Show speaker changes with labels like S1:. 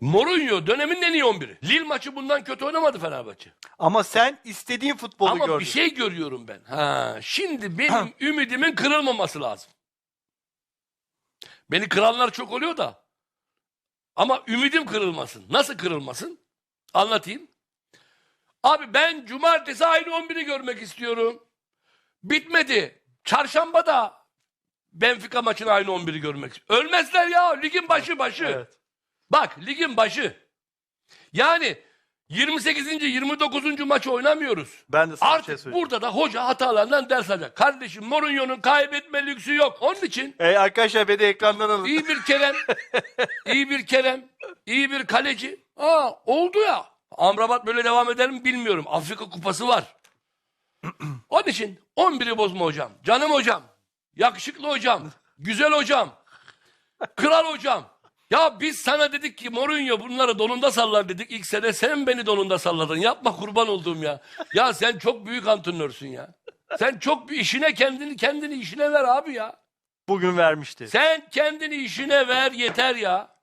S1: Mourinho dönemin en iyi 11'i. Lille maçı bundan kötü oynamadı Fenerbahçe.
S2: Ama sen istediğin futbolu
S1: Ama
S2: gördün.
S1: bir şey görüyorum ben. Ha, şimdi benim ümidimin kırılmaması lazım. Beni kıranlar çok oluyor da. Ama ümidim kırılmasın. Nasıl kırılmasın? Anlatayım. Abi ben cumartesi aynı 11'i görmek istiyorum. Bitmedi. Çarşamba da Benfica maçını aynı 11'i görmek istiyorum. Ölmezler ya. Ligin başı başı.
S2: Evet.
S1: Bak ligin başı. Yani 28. 29. maçı oynamıyoruz.
S2: Ben de sana bir şey
S1: Artık
S2: söyleyeyim.
S1: burada da hoca hatalarından ders alacak. Kardeşim Mourinho'nun kaybetme lüksü yok. Onun için
S2: Ey arkadaşlar beni ekrandan alın.
S1: iyi bir Kerem, iyi bir Kerem, iyi bir kaleci. Aa oldu ya. Amrabat böyle devam eder mi bilmiyorum. Afrika kupası var. Onun için 11'i bozma hocam. Canım hocam. Yakışıklı hocam. Güzel hocam. Kral hocam. Ya biz sana dedik ki Mourinho bunları donunda sallar dedik. İlk sene sen beni donunda salladın. Yapma kurban olduğum ya. Ya sen çok büyük antrenörsün ya. Sen çok bir işine kendini kendini işine ver abi ya.
S2: Bugün vermişti.
S1: Sen kendini işine ver yeter ya.